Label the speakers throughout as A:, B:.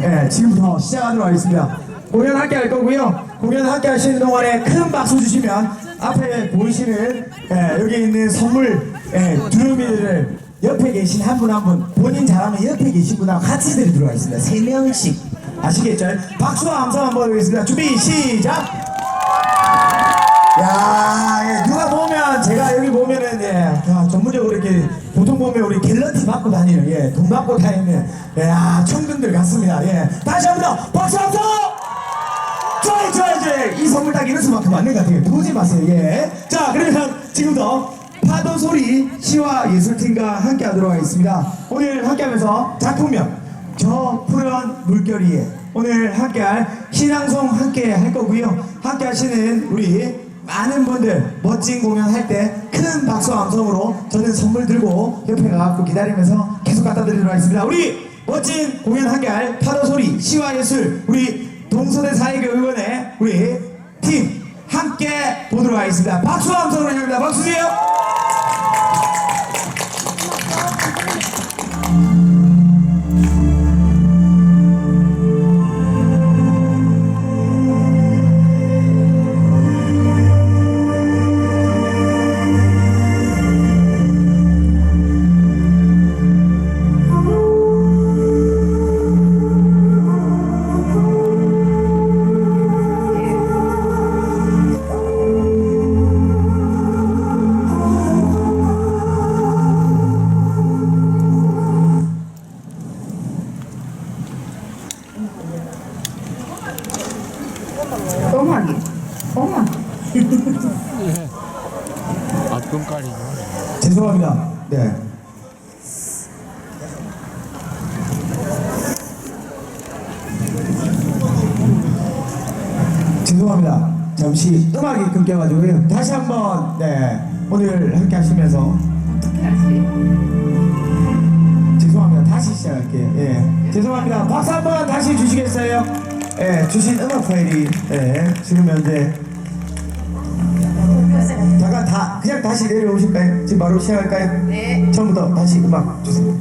A: 예, 지금부터 시작하도록 하겠습니다. 공연 함께 할 거고요. 공연 함께 하시는 동안에 큰 박수 주시면 앞에 보이시는 예, 여기 있는 선물 예, 두루미를 옆에 계신 한 분 한 분 본인 잘하면 옆에 계신 분하고 같이 드리도록 하겠습니다. 세 명씩 아시겠죠? 박수와 함성 한번 하겠습니다. 준비 시작. 야, 예, 누가 보면 제가 여기 보면은 예, 야, 전문적으로 이렇게 보통 보면 우리 갤러티 받고 다니는 예, 돈 받고 다니는 예, 아, 청년들 같습니다. 예, 다시 한 번 더 박수 한번 좋아요, 좋아요, 좋아요. 이 선물 딱 이럴 수만큼 맞는 것 같아요. 보지 마세요. 예. 자, 그러면 지금부터 파도 소리 시와 예술팀과 함께 하도록 하겠습니다. 오늘 함께 하면서 작품명 저 푸른 물결 위에 오늘 함께할 신앙송 함께 할 거고요. 함께 하시는 우리 많은 분들 멋진 공연 할 때 큰 박수와 함성으로 저는 선물 들고 옆에 가갖고 기다리면서 계속 갖다 드리도록 하겠습니다. 우리 멋진 공연 함께할 파도 소리 시와 예술 우리 동서대 사회교육원의 우리 팀 함께 보도록 하겠습니다. 박수와 함성으로 합니다. 박수 주세요.
B: 어머니, 어머.
C: 앞금깔이
A: 죄송합니다. 네. 죄송합니다. 잠시 음악이 끊겨가지고요. 다시 한번 네 오늘 함께 하시면서 죄송합니다. 죄송합니다. 박수 한 번 다시 주시겠어요? 예, 주신 음악 파일이 예, 지금 현재 잠깐 다 그냥 다시 내려오실까요? 지금 바로 시작할까요?
B: 네.
A: 처음부터 다시 음악 주세요.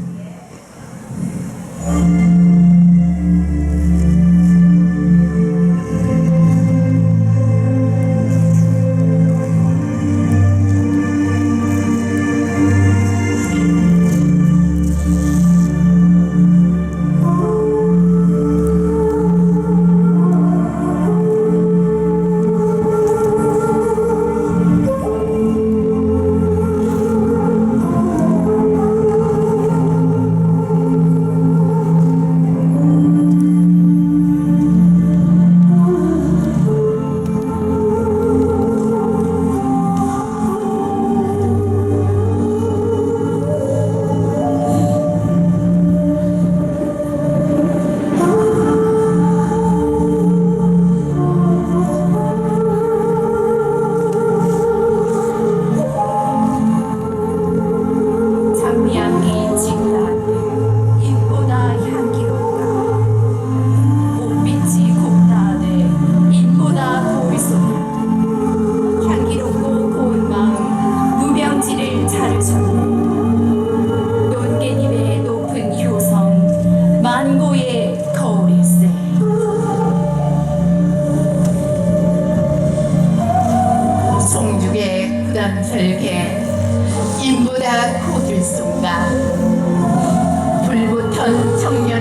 D: 청년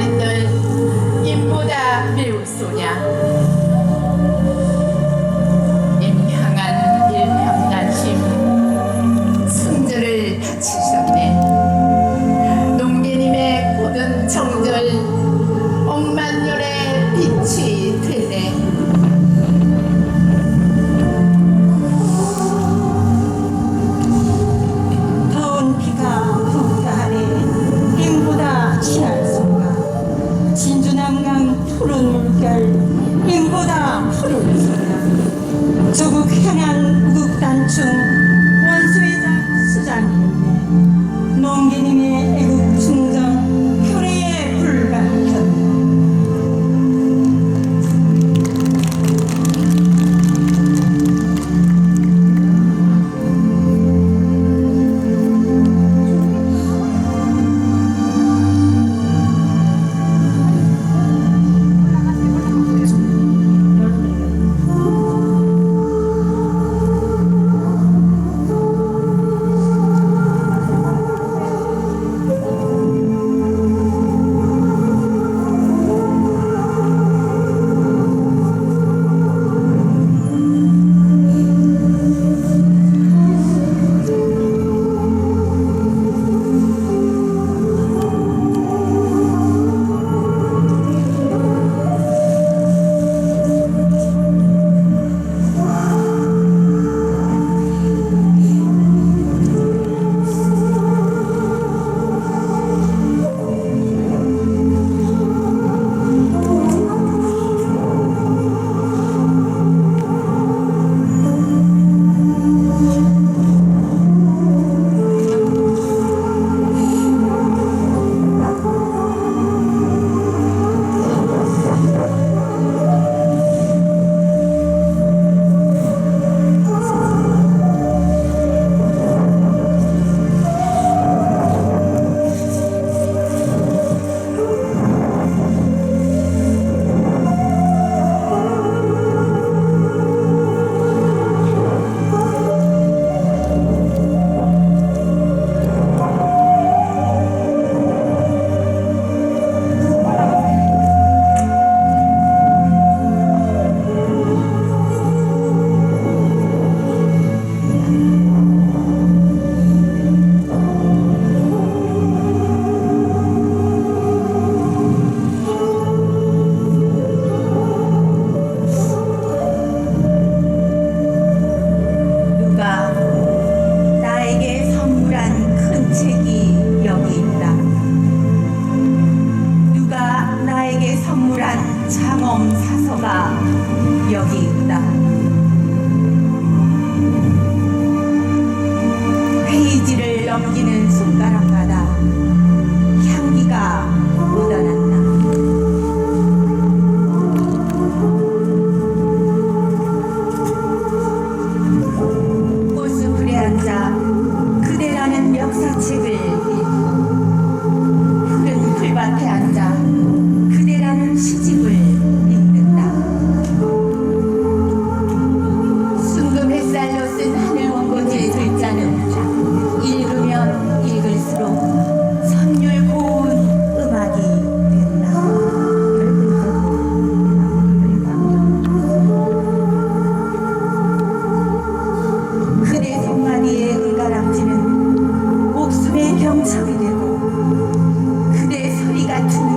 B: 그대 소리 같은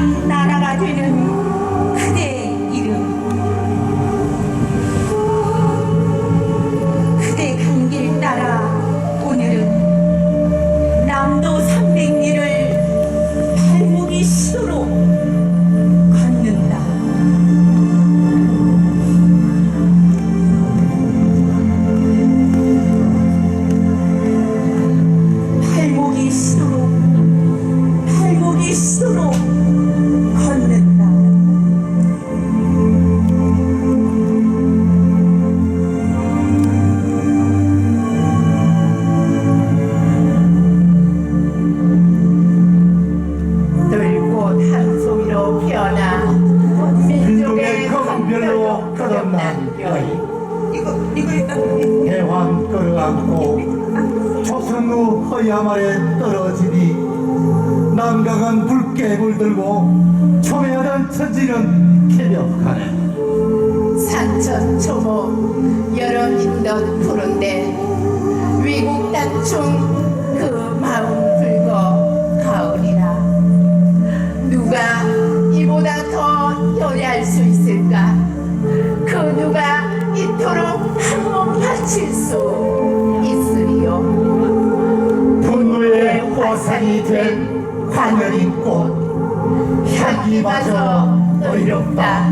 B: 한 나라가 되는
E: 않고 조선후 허야말에 떨어지니 남강은 붉게 물들고 초매하던 천지는 개벽하네.
D: 산천 초보 여러 인던 푸른데 위국 단충 그 마음 불고 가을이라. 누가 이보다 더 노래할 수 있을까? 그 누가 이토록 한몸 바칠 수
E: 입에서 어렵다.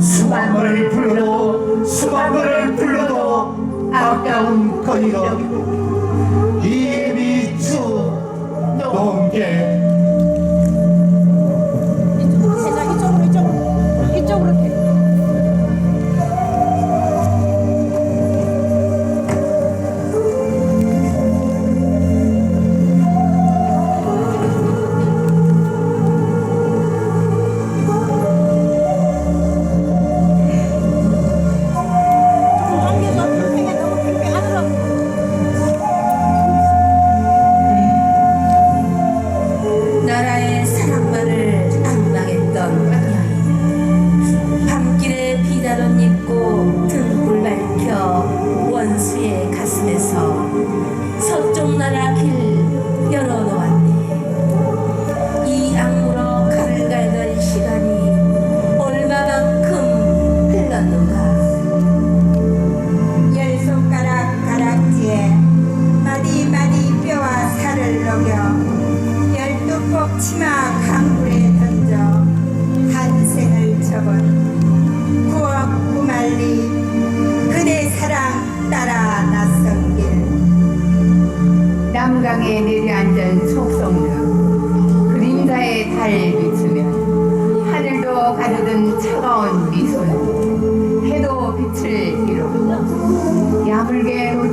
E: 수많은 불러도 수많은 불러도 아까운 거리로 이미
F: 쭉 넘게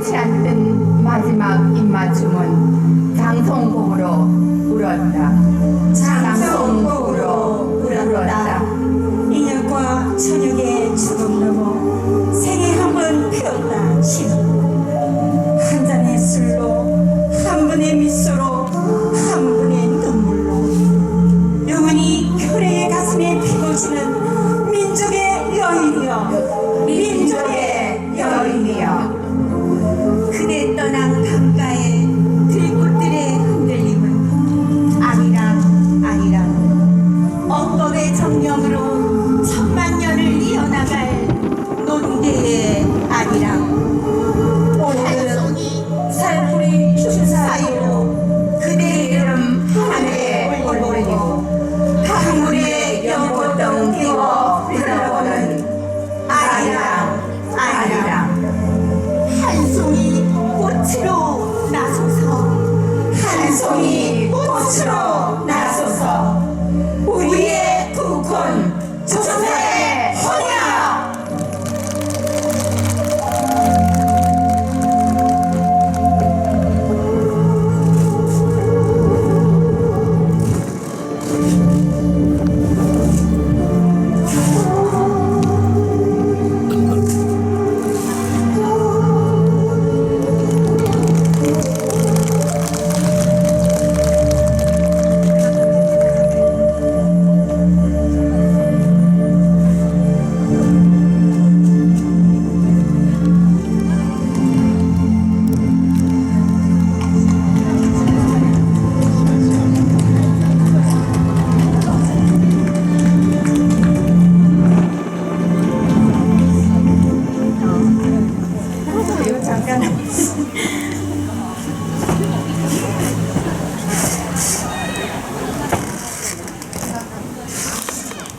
F: 끝이
G: 않는
B: 마지막 입맞춤은 장송곡으로 울었다.